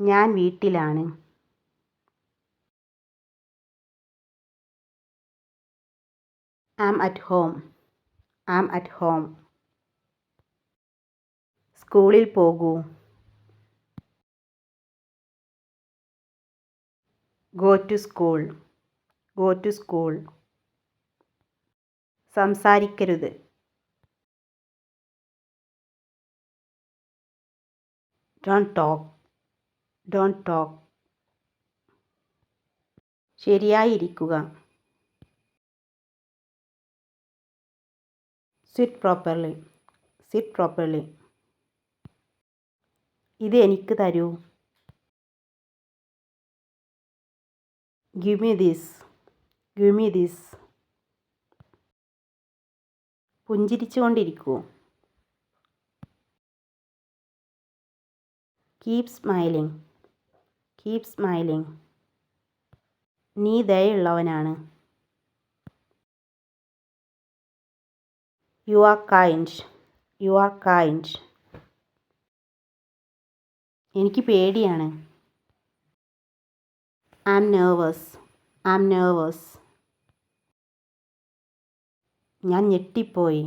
ഞാൻ വീട്ടിലാണ്. Am at home am at home സ്കൂളിൽ പോകൂ. Go to school go to school സംസാരിക്കരുത്. ഡോൺ ടോക്ക് ഡോൺ ടോക്ക് ശരിയായിരിക്കുക. സിറ്റ് പ്രോപ്പർലി സിറ്റ് പ്രോപ്പർലി ഇത് എനിക്ക് തരൂ. Give me this give me this പുഞ്ചിരിച്ചുകൊണ്ടിരിക്കൂ. Keep smiling keep smiling നീ ദയുള്ളവനാണ് you are kind you are kind എനിക്ക് പേടിയാണ്. I am nervous I am nervous ഞാൻ ഞെട്ടിപ്പോയി.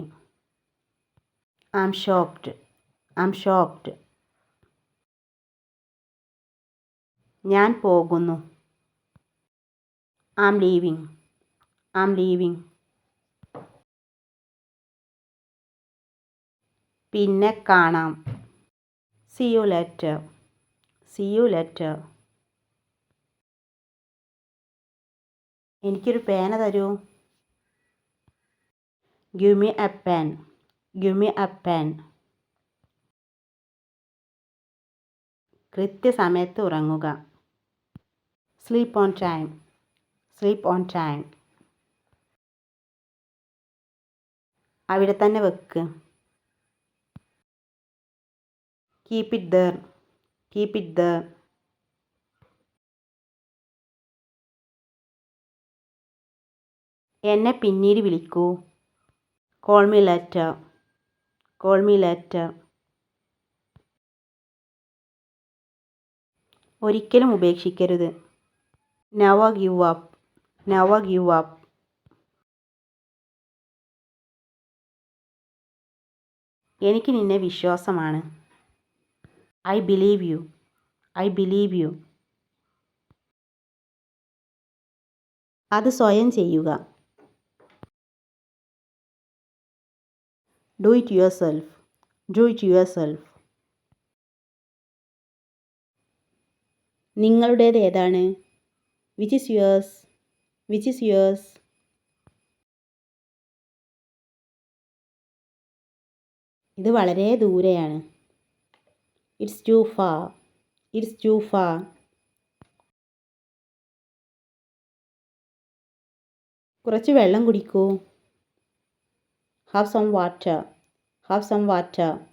I am shocked I am shocked ഞാൻ പോകുന്നു. ആം ലീവിങ് ആം ലീവിങ് പിന്നെ കാണാം. See you later see you later എനിക്കൊരു പേന തരൂ. Give me a pen give me a pen കൃത്യസമയത്ത് ഉറങ്ങുക. Sleep on time sleep on time അവിടെ തന്നെ വെക്ക്. Keep it there keep it there എന്നെ പിന്നീട് വിളിക്കൂ. Call me later call me later ഒരിക്കലും ഉപേക്ഷിക്കരുത്. Never give up never give up എനിക്ക് നിന്നെ വിശ്വാസമാണ്. I believe you I believe you അത് സ്വയം ചെയ്യുക. Do it self do it yourself നിങ്ങളുടേത് ഏതാണ്? Which is yours which is yours ഇത് വളരെ ദൂരെയാണ്. It's too far it's too far കുറച്ച് വെള്ളം കുടിക്കൂ. Have some water have some water